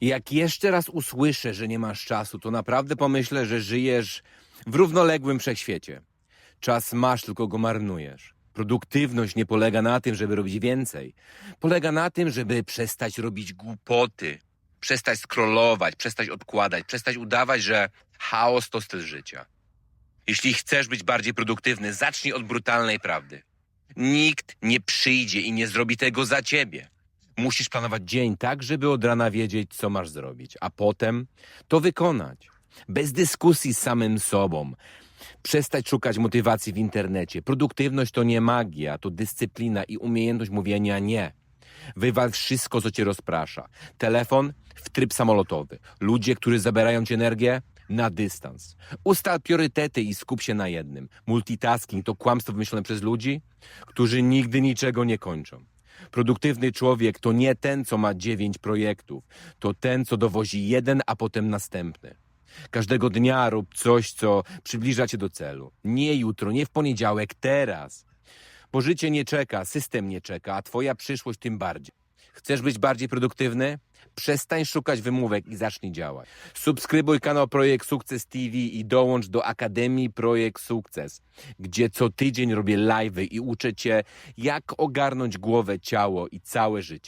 Jak jeszcze raz usłyszę, że nie masz czasu, to naprawdę pomyślę, że żyjesz w równoległym wszechświecie. Czas masz, tylko go marnujesz. Produktywność nie polega na tym, żeby robić więcej. Polega na tym, żeby przestać robić głupoty, przestać scrollować, przestać odkładać, przestać udawać, że chaos to styl życia. Jeśli chcesz być bardziej produktywny, zacznij od brutalnej prawdy. Nikt nie przyjdzie i nie zrobi tego za ciebie. Musisz planować dzień tak, żeby od rana wiedzieć, co masz zrobić, a potem to wykonać. Bez dyskusji z samym sobą. Przestać szukać motywacji w internecie. Produktywność to nie magia, to dyscyplina i umiejętność mówienia nie. Wywal wszystko, co cię rozprasza. Telefon w tryb samolotowy. Ludzie, którzy zabierają ci energię, na dystans. Ustal priorytety i skup się na jednym. Multitasking to kłamstwo wymyślone przez ludzi, którzy nigdy niczego nie kończą. Produktywny człowiek to nie ten, co ma dziewięć projektów. To ten, co dowozi jeden, a potem następny. Każdego dnia rób coś, co przybliża cię do celu. Nie jutro, nie w poniedziałek, teraz. Bo życie nie czeka, system nie czeka, a twoja przyszłość tym bardziej. Chcesz być bardziej produktywny? Przestań szukać wymówek i zacznij działać. Subskrybuj kanał Projekt Sukces TV i dołącz do Akademii Projekt Sukces, gdzie co tydzień robię live'y i uczę cię, jak ogarnąć głowę, ciało i całe życie.